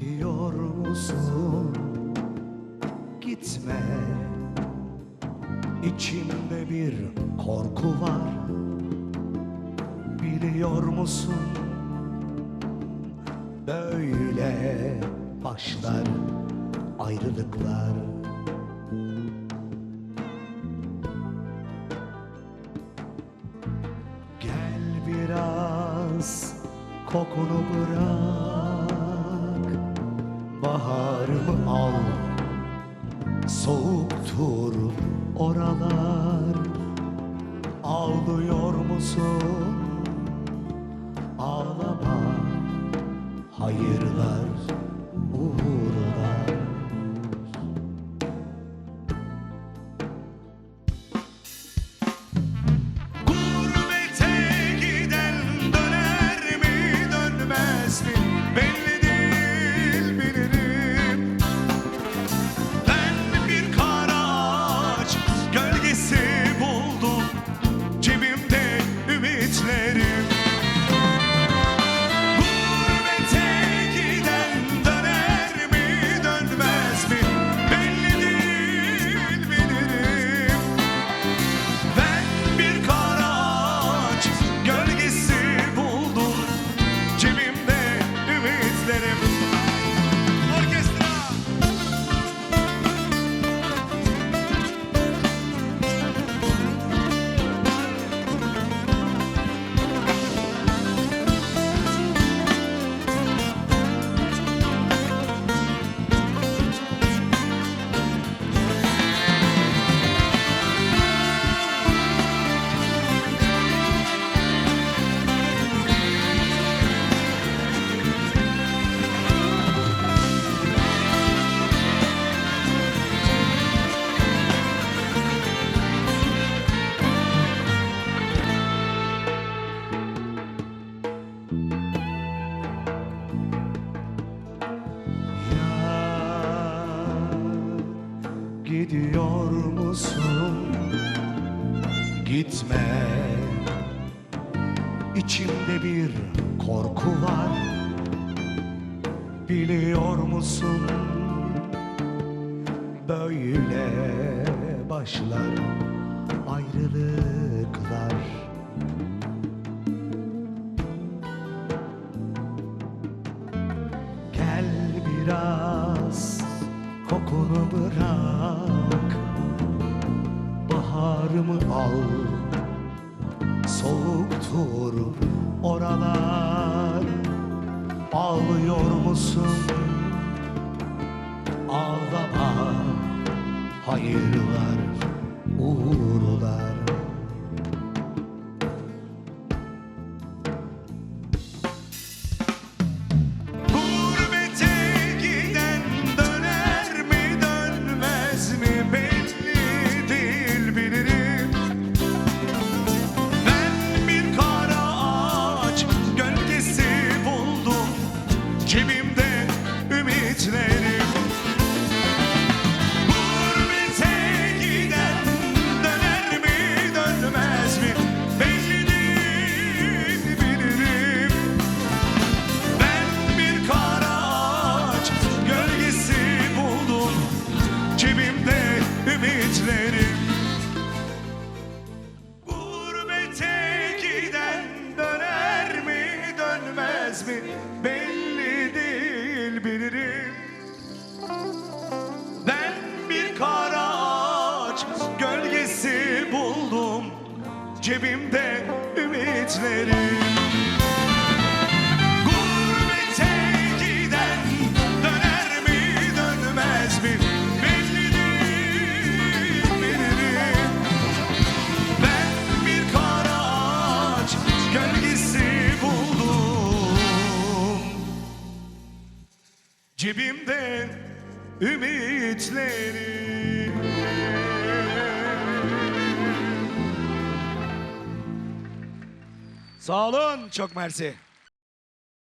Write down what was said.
Gidiyor musun? Gitme İçimde bir korku var Biliyor musun? Böyle başlar ayrılıklar Gel biraz kokunu bırak Baharımı al? Soğuktur oralar. Ağlıyor musun? Ağlama Hayırlar gidiyor musun? Gitme İçimde bir korku var Biliyor musun? Böyle başlar ayrılıklar Gel biraz kokunu bırak. Baharımı al. Soğuktur oralar. Ağlıyor musun? Ağlama. Hayırlar, uğurlar Gurbete giden döner mi dönmez mi? Belli değil bilirim. Ben bir kara ağaç gölgesi buldum. Cebimde ümitlerim Cebimde ümitlerim Sağ olun çok mersi.